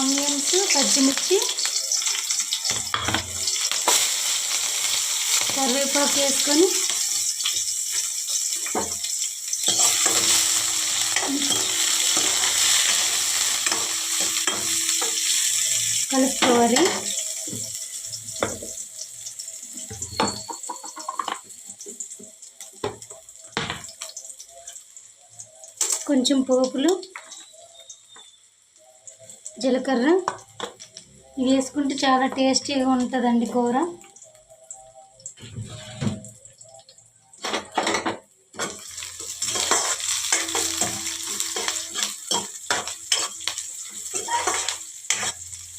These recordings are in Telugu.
ఆనియన్స్ పచ్చిమిర్చి కరివేపాకు వేసుకొని కలుపుకోవాలి. కొంచెం పోపులు జీలకర్ర. వేసుకుంటే చాలా టేస్టీగా ఉంటుందండి కూర.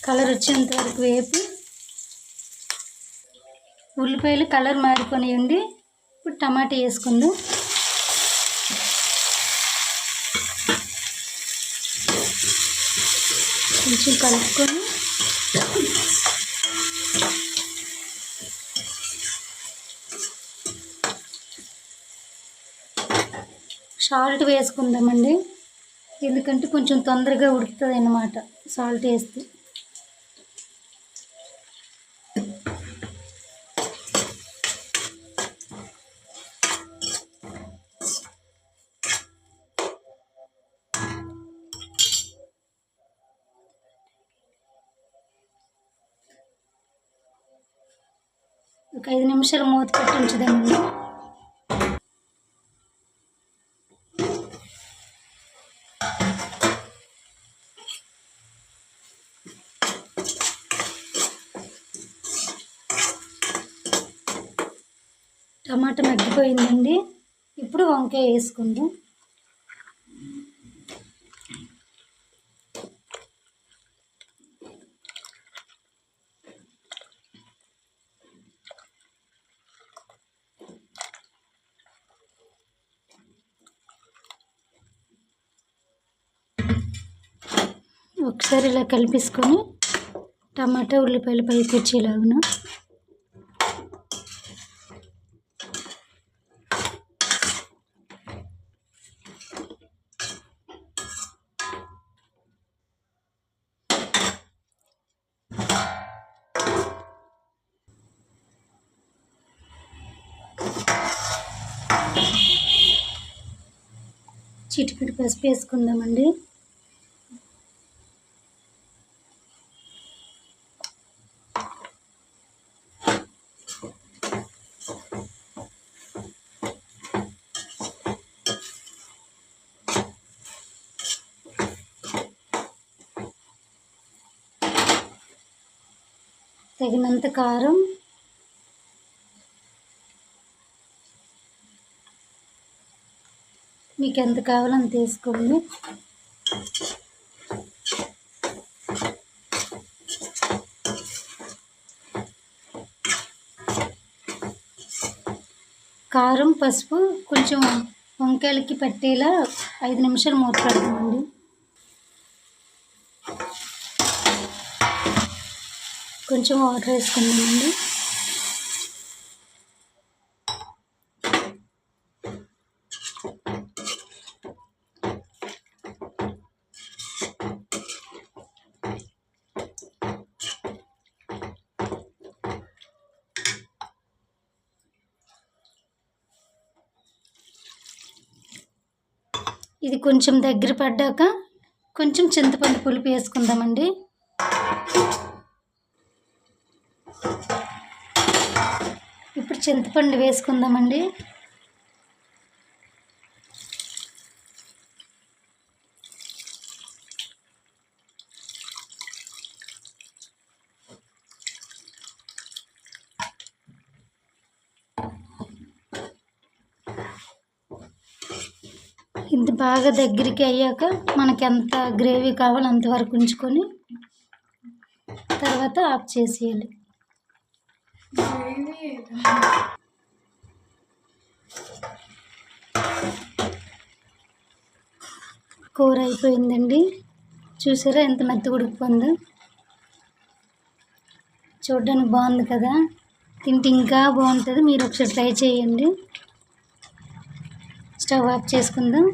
కలర్ వచ్చేంత వరకు వేపి ఉల్లిపాయలు కలర్ మారిపోయినాయండి ఇప్పుడు టమాటా వేసుకుందాం. కొంచెం కలుపుకొని సాల్ట్ వేసుకుందామండి. ఎందుకంటే కొంచెం తొందరగా ఉడుకుతుంది అన్నమాట సాల్ట్ వేస్తే. ఒక ఐదు నిమిషాలు మూత పెట్టి ఉంచుదామండి టమాటా మగ్గిపోయిందండి. ఇప్పుడు వంకాయ వేసుకుందాం. ఒకసారి ఇలా కలిపేసుకొని టమాటా ఉల్లిపాయలు పైకి వచ్చేలాగున చిటికెడు పసుపు వేసుకుందామండి. తగినంత కారం. మీకు ఎంత కావాలో అంత వేసుకోండి. కారం పసుపు కొంచెం వంకాయలకి పట్టేలా ఐదు నిమిషాలు మూత పెడతామండి. కొంచెం వాటర్ వేసుకుందామండి. ఇది కొంచెం దగ్గర పడ్డాక కొంచెం చింతపండు పులుపు వేసుకుందామండి. ఇప్పుడు చింతపండు వేసుకుందామండి. ఇంత బాగా దగ్గరికి అయ్యాక మనకి ఎంత గ్రేవీ కావాలో అంతవరకు ఉంచుకొని తర్వాత ఆఫ్ చేసేయాలి. కూర అయిపోయిందండి. చూసారా ఎంత మెత్త ఉడికిపోయిందో? చూడడానికి బాగుంది కదా? తింటే ఇంకా బాగుంటుంది. మీరు ఒకసారి ట్రై చేయండి. స్టవ్ ఆఫ్ చేసుకుందాం.